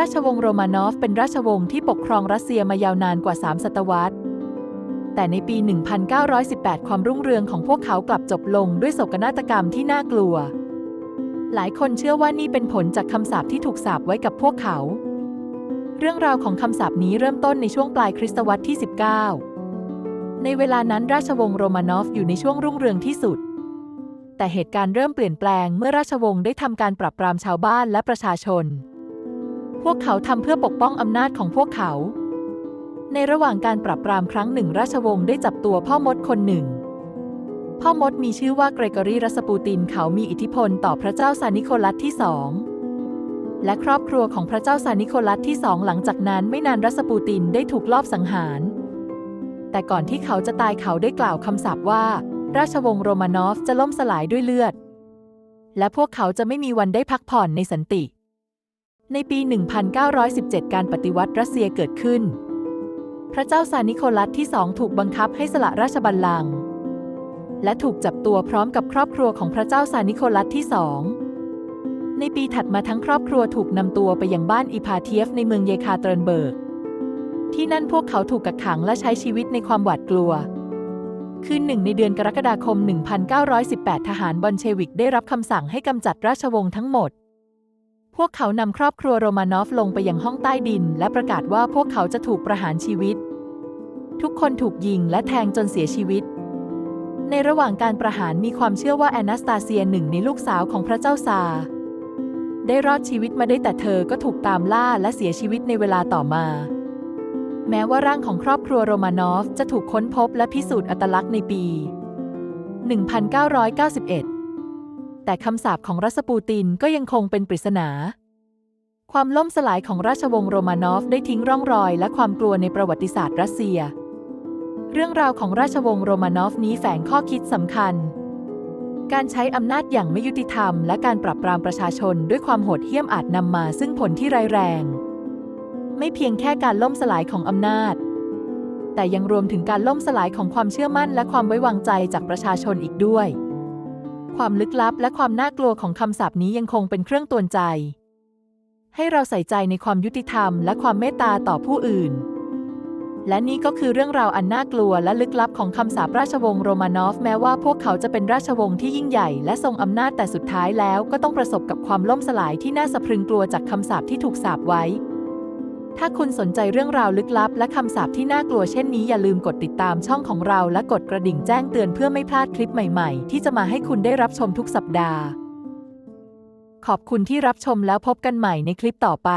ราชวงศ์โรมานอฟเป็นราชวงศ์ที่ปกครองรัสเซียมายาวนานกว่า 3 ศตวรรษ แต่ในปี 1918 ความรุ่งเรืองของพวกเขากลับจบลงด้วยโศกนาฏกรรมที่น่ากลัว หลายคนเชื่อว่านี่เป็นผลจากคำสาปที่ถูกสาปไว้กับพวกเขา เรื่องราวของคำสาปนี้เริ่มต้นในช่วงปลายคริสตวรรษที่ 19 ในเวลานั้นราชวงศ์โรมานอฟอยู่ในช่วงรุ่งเรืองที่สุดแต่เหตุการณ์เริ่มเปลี่ยนแปลงเมื่อราชวงศ์ได้ทำการปราบปรามชาวบ้านและประชาชน พวกเขาทำเพื่อปกป้องอำนาจของพวกเขา ในระหว่างการปราบปรามครั้งหนึ่งราชวงศ์ได้จับตัวพ่อมดคนหนึ่ง พ่อมดมีชื่อว่าเกรกอรีรัสปูตินเขามีอิทธิพลต่อพระเจ้าซานิโคลัสที่สองและครอบครัวของพระเจ้าซานิโคลัสที่สองหลังจากนั้นไม่นานรัสปูตินได้ถูกลอบสังหาร แต่ก่อนที่เขาจะตายเขาได้กล่าวคำสาปว่า ราชวงศ์โรมานอฟจะล่มสลายด้วยเลือด และพวกเขาจะไม่มีวันได้พักผ่อนในสันติ ในปี 1917 การปฏิวัติรัสเซียเกิดขึ้น พระเจ้าซานิโคลัสที่สองถูกบังคับให้สละราชบัลลังก์และถูกจับตัวพร้อมกับครอบครัวของพระเจ้าซานิโคลัสที่สองในปีถัดมาทั้งครอบครัวถูกนำตัวไปยังบ้านอีพาเทียฟในเมืองเยคาเตร์นเบิร์ก ที่นั่นพวกเขาถูกกักขังและใช้ชีวิตในความหวาดกลัว คืนหนึ่งในเดือนกรกฎาคม 1918 ทหารบอลเชวิกได้รับคำสั่งให้กำจัดราชวงศ์ทั้งหมด พวกเขานำครอบครัวโรมานอฟลงไปยังห้องใต้ดิน และประกาศว่าพวกเขาจะถูกประหารชีวิต ทุกคนถูกยิงและแทงจนเสียชีวิต ในระหว่างการประหารมีความเชื่อว่าแอนาสตาเซียหนึ่งในลูกสาวของพระเจ้าซาได้รอดชีวิตมาได้แต่เธอก็ถูกตามล่าและเสียชีวิตในเวลาต่อมา แม้ว่าร่างของครอบครัวโรมานอฟจะถูกค้นพบและพิสูจน์อัตลักษณ์ในปี 1991 แต่คำสาปของรัสปูตินก็ยังคงเป็นปริศนา ความล่มสลายของราชวงศ์โรมานอฟได้ทิ้งร่องรอยและความกลัวในประวัติศาสตร์รัสเซีย เรื่องราวของราชวงศ์โรมานอฟนี้แฝงข้อคิดสำคัญ การใช้อำนาจอย่างไม่ยุติธรรม และการปราบปรามประชาชนด้วยความโหดเหี้ยมอาจนำมาซึ่งผลที่ร้ายแรง ไม่เพียงแค่การล่มสลายของอำนาจ แต่ยังรวมถึงการล่มสลายของความเชื่อมั่น และความไว้วางใจจากประชาชนอีกด้วย ความลึกลับและความน่ากลัวของคำสาปนี้ยังคงเป็นเครื่องตวนใจ ให้เราใส่ใจในความยุติธรรมและความเมตตาต่อผู้อื่น และนี่ก็คือเรื่องราวอันน่ากลัวและลึกลับของคำสาปราชวงศ์โรมานอฟ แม้ว่าพวกเขาจะเป็นราชวงศ์ที่ยิ่งใหญ่และทรงอำนาจแต่สุดท้ายแล้วก็ต้องประสบกับความล่มสลายที่น่าสะพรึงกลัวจากคำสาปที่ถูกสาปไว้ ถ้าคุณสนใจเรื่องราวลึกลับ และคำสาปที่น่ากลัวเช่นนี้อย่าลืมกดติดตามช่องของเราและกดกระดิ่งแจ้งเตือนเพื่อไม่พลาดคลิปใหม่ๆ ที่จะมาให้คุณได้รับชมทุกสัปดาห์ ขอบคุณที่รับชมแล้วพบกันใหม่ในคลิปต่อไป